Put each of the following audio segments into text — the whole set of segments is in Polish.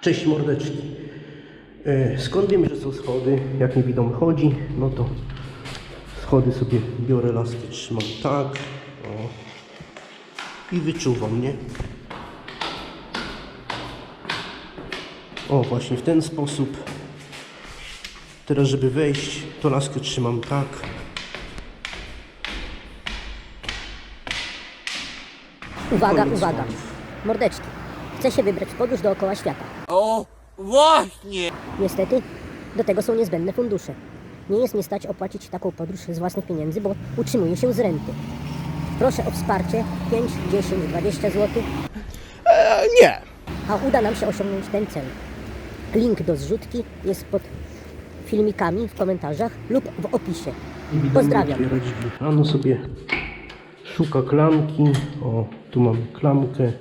Cześć mordeczki. E, Skąd wiem, że są schody? Jak niewidomy chodzi, no to schody sobie biorę laskę, trzymam tak. O. I wyczuwam, nie? O, właśnie w ten sposób. Teraz, żeby wejść, to laskę trzymam tak. Uwaga, Koniec uwaga. Mordeczki. Chcę się wybrać w podróż dookoła świata. O, właśnie! Niestety, do tego są niezbędne fundusze. Nie jest mnie stać opłacić taką podróż z własnych pieniędzy, bo utrzymuję się z renty. Proszę o wsparcie 5, 10, 20 zł, Nie! a uda nam się osiągnąć ten cel. Link do zrzutki jest pod filmikami w komentarzach lub w opisie. Pozdrawiam. drzwi. Ano sobie szuka klamki. O, tu mamy klamkę.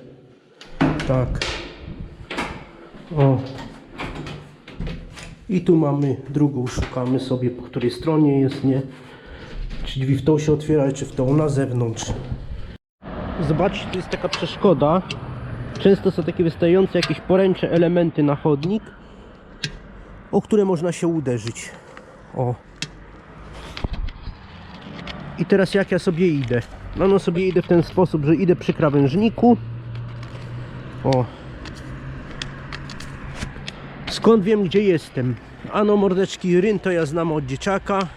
Tak. O. I tu mamy drugą, szukamy sobie po której stronie jest, nie? Czy drzwi w tą się otwierają, czy w tą na zewnątrz. Zobaczcie, tu jest taka przeszkoda. Często są takie wystające jakieś poręcze elementy na chodnik, o które można się uderzyć. O. I teraz jak ja sobie idę? No no sobie idę w ten sposób, że idę przy krawężniku. O. Skąd wiem gdzie jestem? Ano mordeczki ryn to ja znam od dzieciaka.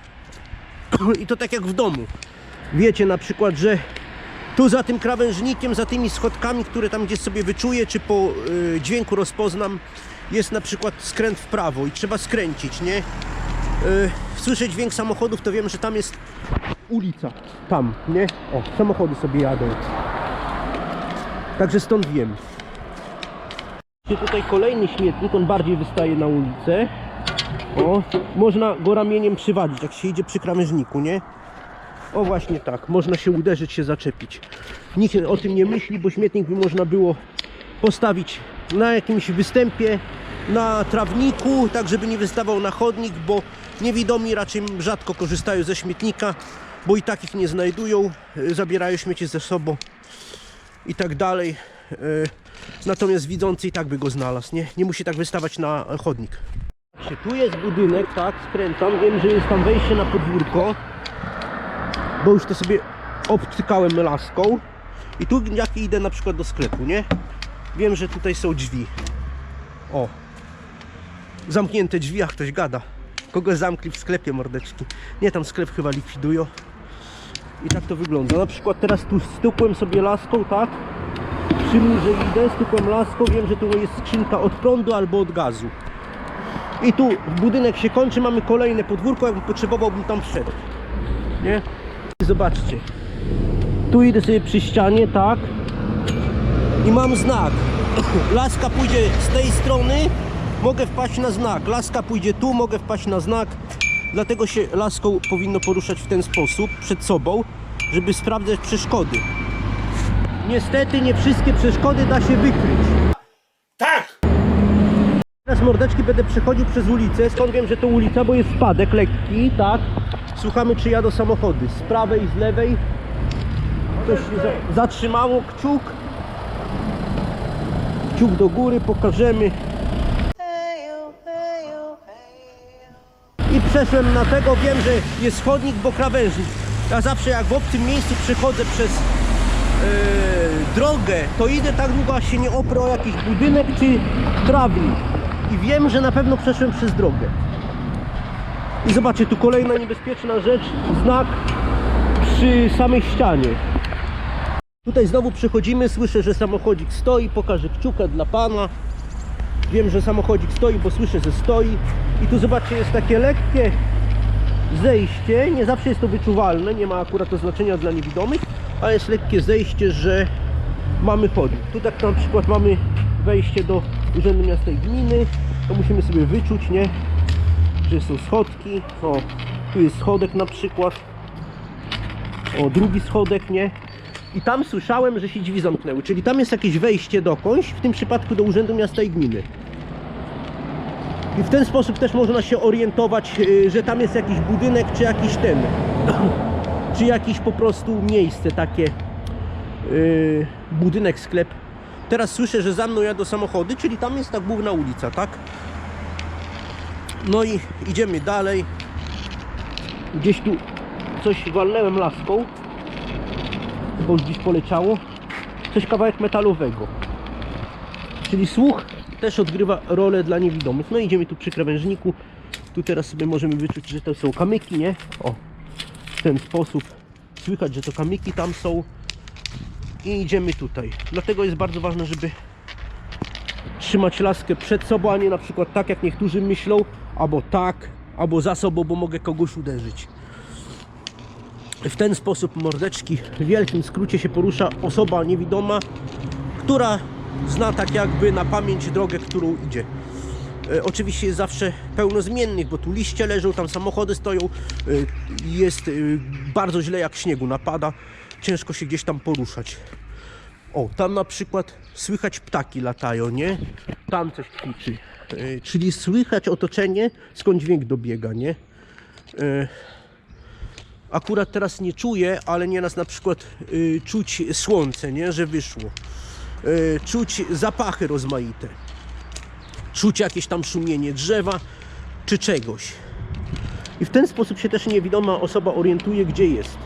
I to tak jak w domu. Wiecie na przykład, że tu za tym krawężnikiem, za tymi schodkami, które tam gdzieś sobie wyczuję, czy po y, dźwięku rozpoznam, jest na przykład skręt w prawo i trzeba skręcić, nie? Y, słyszę dźwięk samochodów, to wiem, że tam jest ulica. Tam, nie? O, samochody sobie jadą. Także stąd wiem. Tutaj kolejny śmietnik, on bardziej wystaje na ulicę. O, można go ramieniem przywalić, jak się idzie przy krawężniku, nie? O właśnie tak, można się uderzyć, się zaczepić. Nikt o tym nie myśli, bo śmietnik by można było postawić na jakimś występie, na trawniku, tak żeby nie wystawał na chodnik, bo niewidomi raczej rzadko korzystają ze śmietnika, bo i tak ich nie znajdują, zabierają śmieci ze sobą i tak dalej. Y, Natomiast widzący i tak by go znalazł, nie? Nie musi tak wystawać na chodnik. Tu jest budynek, tak, skręcam, wiem, że jest tam wejście na podwórko, bo już to sobie obcykałem laską i tu jak idę na przykład do sklepu, nie? Wiem, że tutaj są drzwi. O. Zamknięte drzwi, a ktoś gada. Kogo zamkli w sklepie mordeczki? Nie, tam sklep chyba likwidują. I tak to wygląda. Na przykład teraz tu stukłem sobie laską, tak? Przy murze idę, stukłem laską, wiem, że tu jest skrzynka od prądu albo od gazu. I tu budynek się kończy, mamy kolejne podwórko, jakbym potrzebowałbym tam wszedł. Nie? Zobaczcie. Tu idę sobie przy ścianie, tak? I mam znak. Laska pójdzie z tej strony, mogę wpaść na znak. Laska pójdzie tu, mogę wpaść na znak. Dlatego się laską powinno poruszać w ten sposób przed sobą, żeby sprawdzać przeszkody. Niestety nie wszystkie przeszkody da się wykryć. Tak! Teraz mordeczki będę przechodził przez ulicę. Skąd wiem, że to ulica, bo jest spadek lekki, tak? Słuchamy czy jadą samochody z prawej, z lewej. Coś się za zatrzymało, kciuk. Kciuk do góry, pokażemy. I przeszłem na tego, wiem, że jest chodnik, bo krawężnik. Ja zawsze jak w obcym miejscu przechodzę przez drogę, to idę tak długo, aż się nie oprę o jakiś budynek czy trawnik. I wiem, że na pewno przeszłem przez drogę. I zobaczcie, tu kolejna niebezpieczna rzecz, znak przy samej ścianie. Tutaj znowu przechodzimy, słyszę, że samochodzik stoi, pokażę kciuka dla pana. Wiem, że samochodzik stoi, bo słyszę, że stoi. I tu zobaczcie, jest takie lekkie zejście. Nie zawsze jest to wyczuwalne, nie ma akurat to znaczenia dla niewidomych, ale jest lekkie zejście, że mamy chodnik. Tu tak na przykład mamy wejście do Urzędu Miasta i Gminy, to musimy sobie wyczuć, nie? Że są schodki. O, tu jest schodek na przykład. O, drugi schodek, nie? I tam słyszałem, że się drzwi zamknęły, czyli tam jest jakieś wejście dokądś, w tym przypadku do Urzędu Miasta i Gminy. I w ten sposób też można się orientować, y, że tam jest jakiś budynek, czy jakiś ten, czy jakiś po prostu miejsce takie, y, budynek, sklep, Teraz słyszę, że za mną jadą samochody, czyli tam jest ta główna ulica, tak? No i idziemy dalej. Gdzieś tu coś walnąłem laską, bo gdzieś poleciało. Coś kawałek metalowego. Czyli słuch też odgrywa rolę dla niewidomych. No idziemy tu przy krawężniku. Tu teraz sobie możemy wyczuć, że to są kamyki, nie? O, w ten sposób. Słychać, że to kamyki tam są. I idziemy tutaj. Dlatego jest bardzo ważne, żeby trzymać laskę przed sobą, a nie na przykład tak, jak niektórzy myślą, albo tak, albo za sobą, bo mogę kogoś uderzyć. W ten sposób mordeczki w wielkim skrócie się porusza osoba niewidoma, która zna tak jakby na pamięć drogę, którą idzie. E, Oczywiście jest zawsze pełno zmiennych, bo tu liście leżą, tam samochody stoją, e, jest e, bardzo źle jak śniegu napada, ciężko się gdzieś tam poruszać. O, tam na przykład słychać ptaki latają, nie? Tam coś kwiczy. Czyli słychać otoczenie, skąd dźwięk dobiega, nie? Akurat teraz nie czuję, ale nieraz na przykład czuć słońce, nie? Że wyszło. Czuć zapachy rozmaite. Czuć jakieś tam szumienie drzewa czy czegoś. I w ten sposób się też niewidoma osoba orientuje, gdzie jest.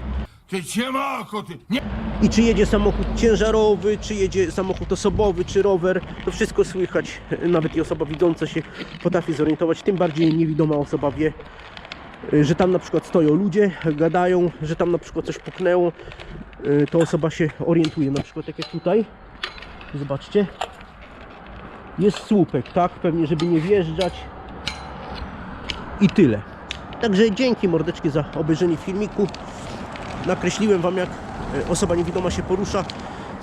I czy jedzie samochód ciężarowy, czy jedzie samochód osobowy, czy rower, to wszystko słychać. Nawet i osoba widząca się potrafi zorientować, tym bardziej niewidoma osoba wie, że tam na przykład stoją ludzie, gadają, że tam na przykład coś puknęło, y, to osoba się orientuje. Na przykład tak jak tutaj, zobaczcie, jest słupek, tak? Pewnie, żeby nie wjeżdżać i tyle. Także dzięki mordeczki za obejrzenie filmiku. Nakreśliłem Wam jak e, osoba niewidoma się porusza.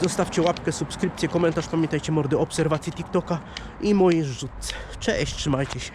Zostawcie łapkę, subskrypcję, komentarz. Pamiętajcie mordy obserwacji TikToka i mojej rzutce. Cześć, trzymajcie się.